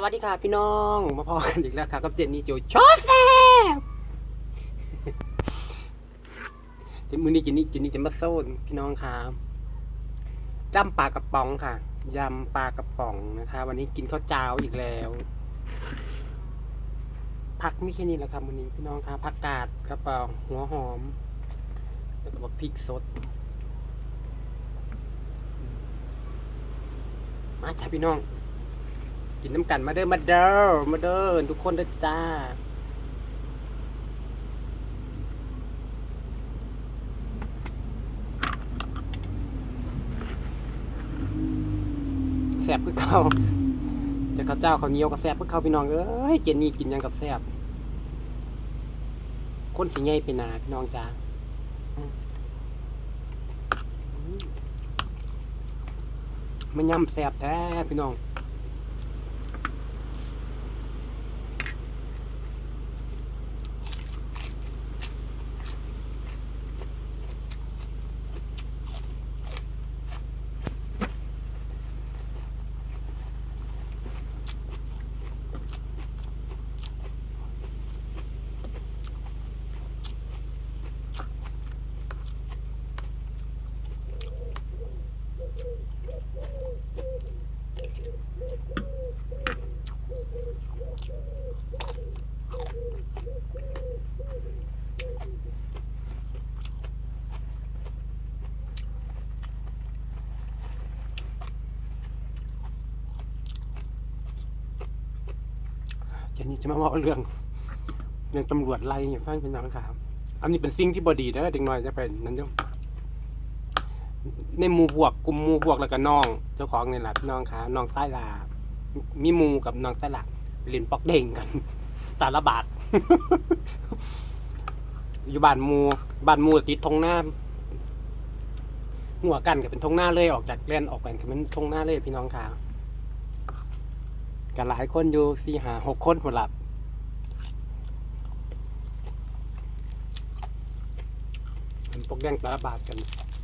สวัสดีค่ะพี่น้อง มาพอกันอีกแล้วค่ะกับเจนนี่โจชอแซบเจมือนี้เจนนี่เจนนี่จะมาโซนพี่น้องค่ะจำปลากระป๋องค่ะยำปลากระป๋องนะคะ วันนี้กินข้าวเจ้าอีกแล้วผักไม่แค่นี้แหละครับวันนี้พี่น้องค่ะผักกาดกระเป๋าหัวหอม แล้วก็พริกสดมาจ้าพี่น้อง กินน้ำกันมาเด้อมาเด้อมาเด้อทุกคนเด้อจ้า แซ่บคือเขาจะข้าวเจ้าข้าวเหนียวกับแซ่บคือเขาพี่น้องเอ้ยเจนนี่กินยังกับแซ่บคนสิใหญ่ไปนาพี่น้องจ้ามันยำแซ่บแท้พี่น้อง เจนนี่จะมาเล่าเรื่องเรื่องตำรวจไล่อย่างฟังเป็นน้องครับ อันนี้เป็นสิ่งที่บอดีเด้อเด็กน้อยจะเป็นนั่นเจ้าในหมู่พวกกลุ่มหมู่พวกแล้วก็น้อง เจ้าของนี่แหละพี่น้องค่ะน้องไส้ลามีหมูกับน้องไส้ละเล่นปอกเด้งกันตาละบาทอยู่บ้านมูบ้านมูติดทงหน้าหัวกันก็เป็นทงหน้าเลยออกจากเล่นออกกันก็เป็นทงหน้าเลยพี่น้องค่ะ กันหลายคนอยู่สี่หาหกคนหมดหละเป็นปกแดงตาละบาทกัน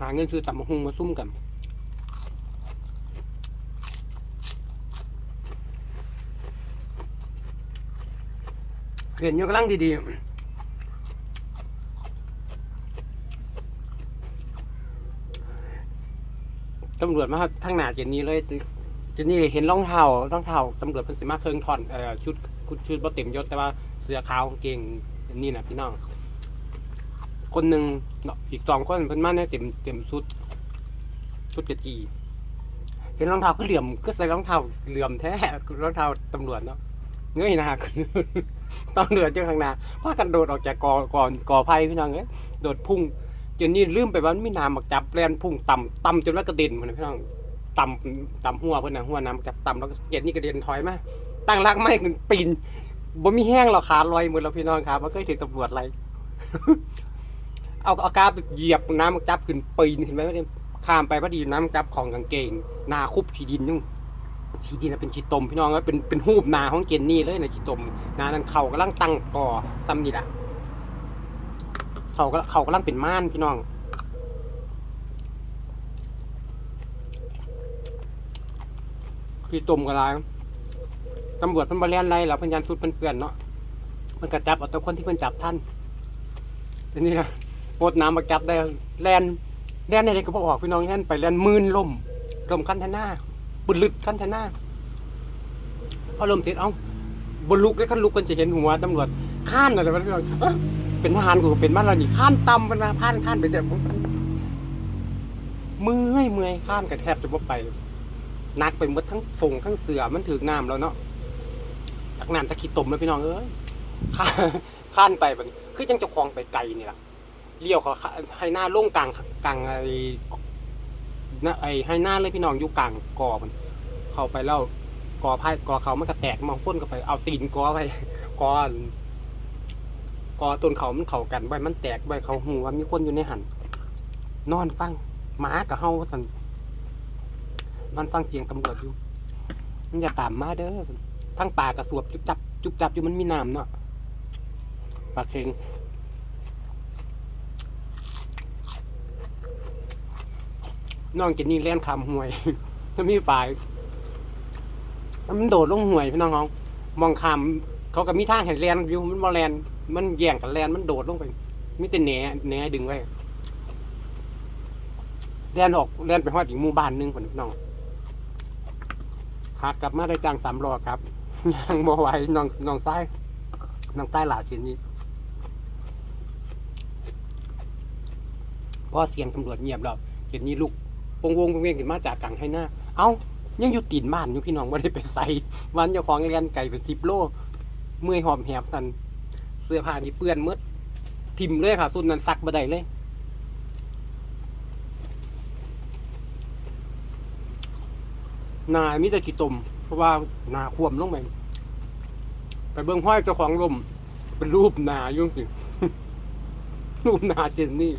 หาเงินซื้อตับมะฮุงมาซุ่มกันเรียนยกลังดีๆตำรวจมาทางหนาเจนนี้เลย จนนี่เห็นรองเท้ารองเท้าตำรวจเพิ่นสิมาเคิงถอนเอ่อชุดชุดบ่เต็มยศแต่ว่าเสื้อขาวกางเกงนี่นะพี่น้อง คนหนึ่งเนาะอีกสองคนเพิ่นมาในเต็มเต็มชุดชุดกะจีเห็นรองเท้าคือเหลี่ยมคือใส่รองเท้าเหลื่อมแท้รองเท้าตำรวจเนาะเงยหน้าขึ้นตำรวจเจอข้างหน้าพากันโดดออกจากกอก่อนกอไผ่พี่น้องเอ้ยโดดพุ่งจนนี่ลืมไปว่ามันมีน้ำมักจับแลนพุ่งต่ำต่ำจนว่ากระเด็นพุ่นนพี่น้อง ต่ำต่ำหัวเพื่อนนะหัวน้ำจับต่ำแล้วก็เกียดนี่กระเด็นถอยมาตั้งรักไม่ขึ้นปีนบ่มีแห้งหรอกขาลอยมือเราพี่น้องครับมันเคยถึงตำรวจอะไรเอาเอากาไปเหยียบน้ำจับขึ้นปีนขึ้นไปไม่ได้ข้ามไปพอดีน้ำจับของกางเกง นาคุบขี้ดินยุ่งขี้ดินนะเป็นขี้ตมพี่น้องว่าเป็นเป็นหูบนาของเจนนี่เลยนะขี้ตมนานั้นเขากำลังตั้งก่อซ้ำนี่แหละเขาก็เขากำลังเป็นม่านพี่น้อง พี่ตุ่มกันไรตำรวจเพิ่นบริเลียนไรแล้วเพิ่นยันชุดเพิ่นเปื่อนเนาะเพิ่นกระจับเอาแตัวคนที่เพิ่นจับท่านทีนี้นะโคตรน้ำมาจับได้แลนแลนในก็บออกพี่น้องแลนไปแลนมื่นลมลมคันธนาบุลึกคันธนาพอลมเสร็จเอาบนลุกได้คันลุกกันจะเห็นหัวตำรวจข้านอะไรพี่น้องเป็นทหารกูเป็นมาแล้วนี่ข้านตำมันมาพานข้านไปเดี๋ยวเมื่อยเมื่อยข้านกระแทบจะบ่ไป นักไปหมดทั้งฝงทั้งเสือมันถือน้ำแล้วเนาะจากน้ำตะขีตมแล้วพี่น้องเอ้ยข้าข้านไปแบบนี้คือจังจะคลองไปไกลนี่ล่ะเลี้ยวเขาให้หน้าล่งกลางกลางไอ้นะไอ้ให้หน้าเลยพี่น้องอยู่กลางกอมันเข้าไปแล้วกอไผ่กอเขามันก็แตกมองพ่นเข้าไปเอาตีนกอไปกอกอต้นเขามันเข่ากันไว้มันแตกไว้เขาหูว่ามีคนอยู่ในหันนอนฟังหมากับเฮาสัน มันฟังเสียงตำรวจอยู่ มันอย่าตามมาเด้อทั้งป่ากระสวบจุบจับ จุบจับอยู่มันมีน้ำเนาะปากเชงน้องเจนนี่เล่นคำห่วยถ้ามีฝ่ายมันโดดลงห่วยพี่น้องๆมองคำเขาก็มีทางเห็นแลนอยู่มันบ่แลนมันแย่งกันแลนมันโดดลงไปมีแต่แหนแหนดึงไว้แลนออกแลนไปฮอดอีกหมู่บ้านนึงพุ่นน้อง หากกลับมาได้จ้างสามล้อครับยังบ่ไหวน้องน้องซ้ายน้องใต้หลาเช่นนี้พอเสียงตำรวจเงียบแล้วเช่นนี้ลูกวงวงวงเวียนขึ้นมาจากกลางให้หน้า เอ้ายังอยู่ตีนบ้านอยู่พี่น้องไม่ได้ไปใส่วันเจ้าของเรียนไก่เป็นสิบโลเมื่อยหอมแหบสันเสื้อผ้านี่เปื้อนมืดทิมเลยค่ะสุดนั้นซักบ่ได้เลย นามีแต่ขี้ตม เพราะว่านาควมลงไปไปเบิ่งห้อยเจ้าของลมเป็นรูปนาอยุ่งสิรูปนาเจนนี่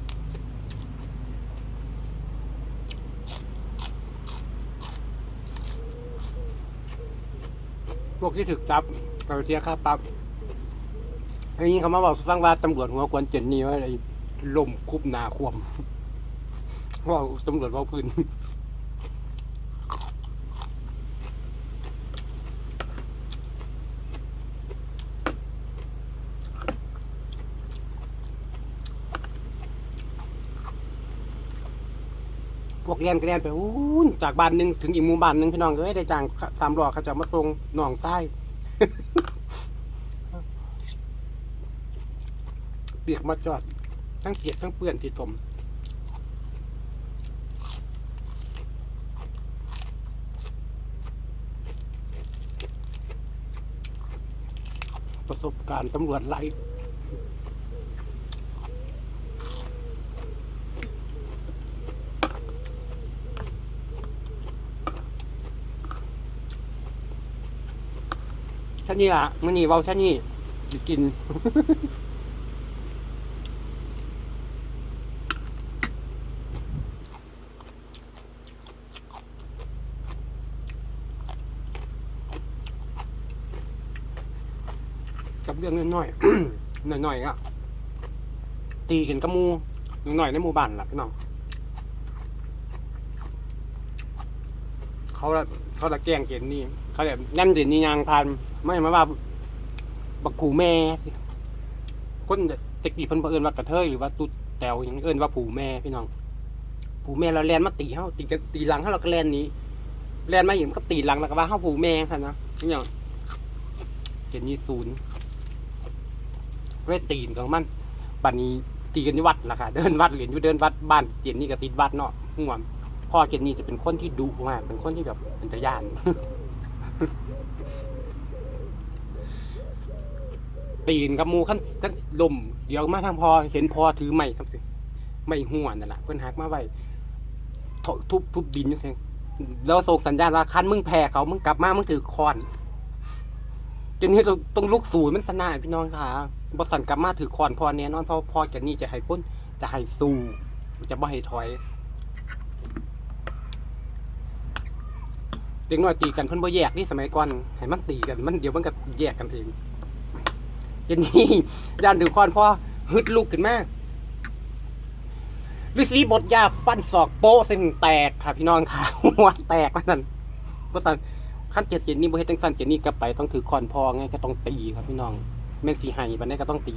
พวกที่ถึกจับก็เสียค่าปรับอันนี้เขามาบอกฟังว่าตำรวจหัวควนเจนนี่ว่าอะไรลมคุบนาควมว่าตำรวจว่าพื้น พวกรียนก็เรียนไปอู้นจากบ้านหนึ่งถึงอีกหมู่บ้านหนึ่งพี่น้องเอ้ยได้จ้างสามล้อเขาจะมาส่งหนองใต้ เปียกมาจอด ทั้งเปียกทั้งเปื้อนที่ตมประสบการณ์ตำรวจไล่ ท่านี้ล่ะมื่อนี้เว้าท่านี้สิกิน กับเรื่องน้อยๆน้อยๆอะตีกันกับหมูหน่อยๆในหมู่บ้านล่ะพี่น้องเขาละเขาละแกล้งเกณฑ์นี่เขาแบบนั่นเด่นนี่ยางพัน ไม่มาว่าบักกูแม่ คนตะกี้เพิ่นบ่เอิ้นว่ากระเทยหรือว่าตุ๊ดแตวหยังเอิ้นว่าผูแม่พี่น้องผูแม่เราแลนมาตีเฮาตีกันตีหลังเฮาเราก็แลนหนี้แลนมาอีกมันก็ตีหลังแล้วก็ว่าเฮาผูแม่ซั่นนะนี่หยังเกณฑ์นี้ศูนย์เรตีนของมันบัดนี้ตีกันที่วัดล่ะค่ะ เดินวัดเหรียญอยู่เดินวัดบ้านเจนนี่ก็ติดวัดเนาะห่วงพ่อเจนนี่จะเป็นคนที่ดุมากเป็นคนที่แบบเป็นตะย่าน ตีนกับมูขั้นขั้นลมเดี๋ยวมาทางพอเห็นพอถือไม้ครับสิไม่หัวนั่นแหละเพิ่อนหักมาไว้ทุบทุบดินอยู่เองแล้วส่งสัญญาณว่าคันมึงแพ้เขามึงกลับมามึงถือคอนจนนี้ต้องต้องลุกสู่มันสนานพี่น้องค่ะบสันกลับมาถือคอนพอแน่นอนพราะพอแกนี่จะให้พ้นจะให้สู้จะบ่ให้ถอยเด็กน้อยตีกันเพิ่นบ่แยกนี่สมัยก่อนให้มันตีกันมันเดี๋ยวมันก็แยกกันเอง จนนี่ย่านดูคอนพ่อฮึดลูกขึ้นมาฤาษีบทยาฟันศอกโป๊ะเส้นแตกค่ะพี่น้องค่ะหัวแตกมานั่นเพราะตอนขั้นเจ็ดเจนนี่บ่เฮ็ดจังซั่นเจนนี่กลับไปต้องถือคอนพ่อไงก็ต้องตีครับพี่น้องแม่นสีไห้บัดนี้ก็ต้องตี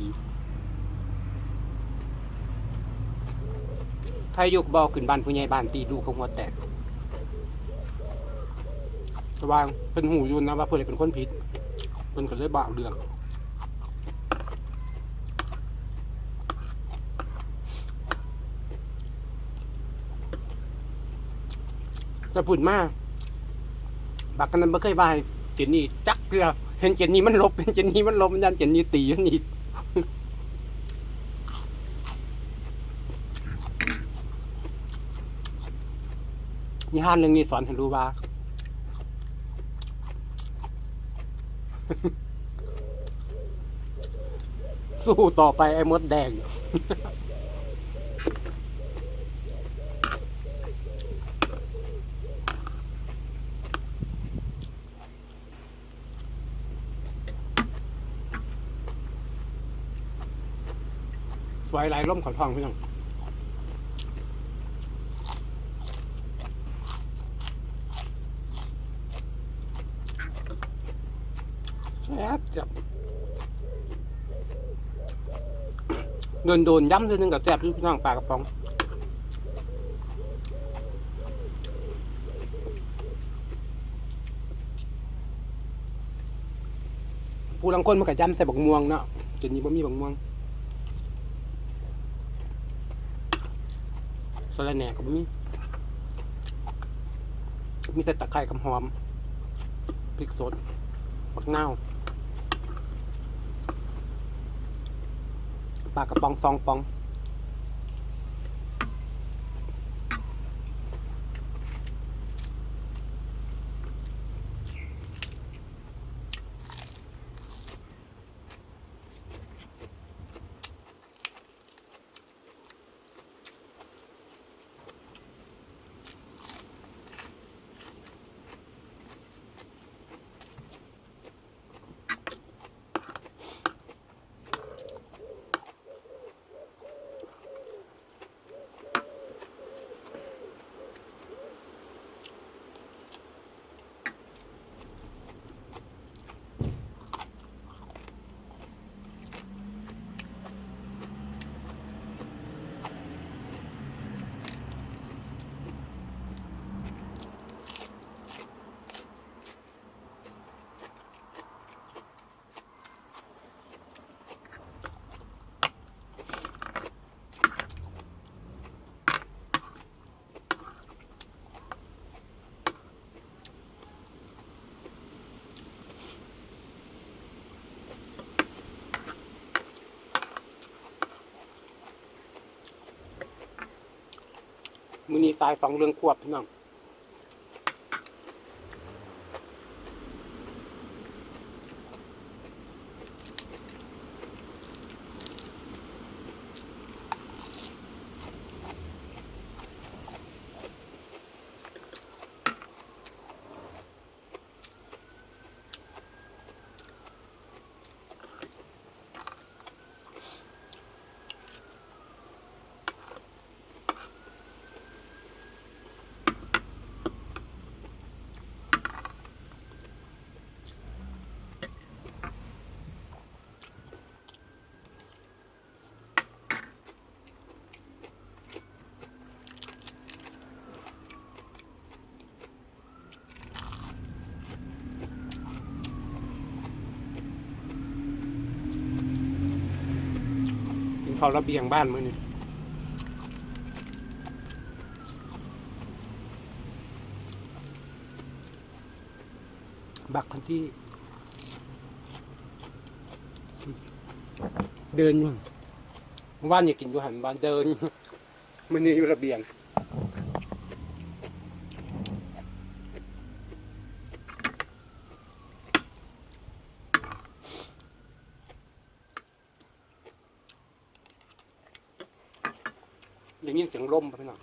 ถ้ายุกบอขึ้นบ้านผู้ใหญ่บ้านตีดูเขาหัวแตกแต่ว่าเป็นหูยุนนะว่าเพื่อนเป็นคนผิดเพิ่นก็เลยบ่าเรื่อง จะพูดมากบักกันนั้นไม่เคยว่าให้เจนนี่จักเกลือเห็นเจนนี่มันลบเห็นเจนนี่มันลบมันยันเจนนี่ตีมันอีกนิทานเรื่องนี้สอนให้รู้ว่าสู้ต่อไปไอ้มดแดง สวยลายร่มขอทองพี่น้องแซ่บจับโดนโดนย้ำทีนึงกับแซ่บพี่น้องปลากระป๋องผู้ลังคนมันก็ย้ำใส่บักม่วงเนาะจนนี้บ่มีบักม่วง สลัดแหน่ก็มีมีแต่ตะไคร้กับหอมพริกสดผักเน่าปลากระป๋องซองปอง มือนี้ตายสองเรื่องควบพี่น้อง เขาระเบียงบ้านมือนี่บักคนที่ เดินอยู่ว่านอยากกินอยู่หันบ้านเดินมันนี่อยู่ระเบียง อย่างนี้เสียงลมไปหน่อย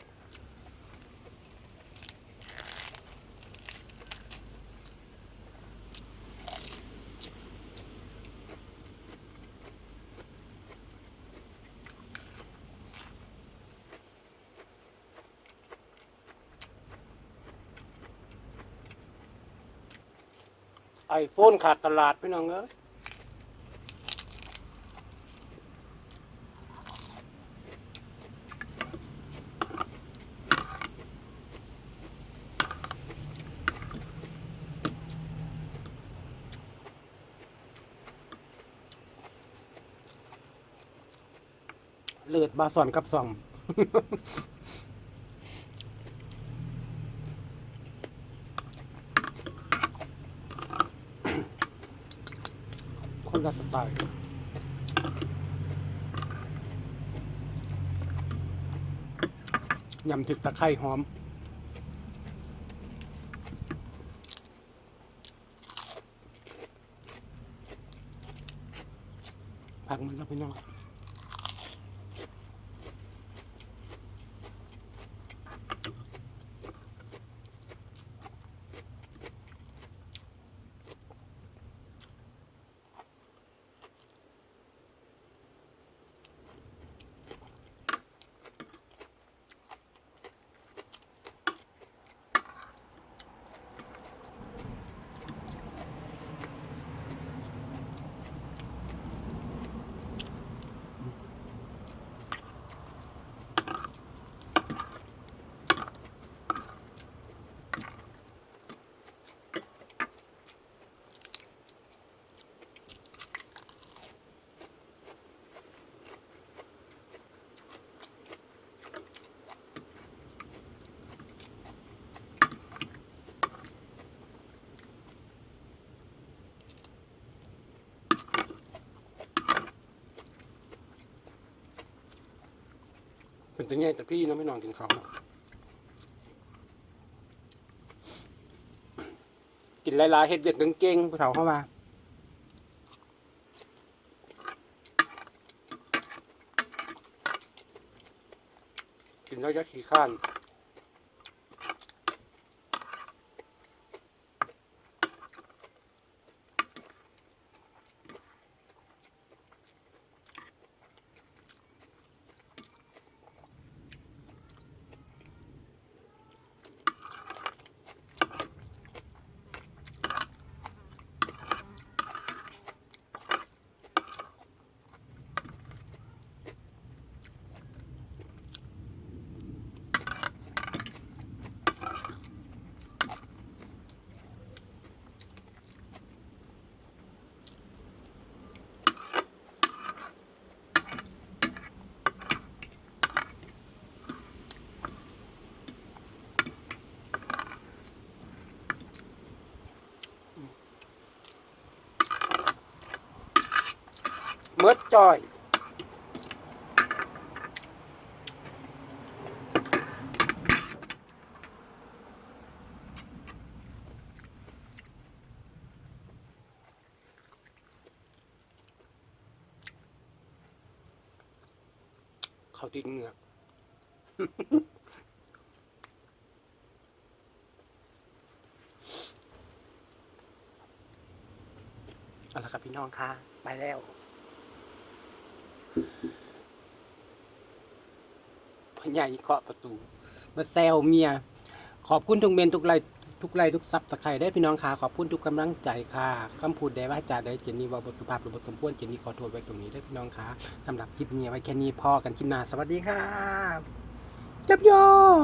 ไอโฟนขาดตลาดพี่น้องเอ้ย เลือดบาสอนกับซอมคนละสไตล์ยำถึกตะไคร่หอมผักมันแล้วพี่น้อง เป็นตัวใหญ่แต่พี่เน้องไม่นอนกินเนากินหลายๆเห็ดเด็กเก่งๆผู้เฒ่าเข้ามากินแล้วจะขี้ข้าน เมื่อจอยเขาติดเหงือกเอาละครับพี่น้องคะไปแล้ว พ่อใหญ่เคาะประตู มาแซวเมีย ขอบคุณทุกเมนทุกไลค์ทุกไลค์ทุกซับสไครต์ได้พี่น้องค่ะขอบคุณทุกกำลังใจค่ะคำพูดใดว่าจาได้เจนนี่ว่าบทสุภาพหรือบทสมพูนเจนนี่ขอโทษไว้ตรงนี้ได้พี่น้องค่ะสำหรับคลิปนี้ไว้แค่นี้พอกันคลิปหน้าสวัสดีค่ะจับยอง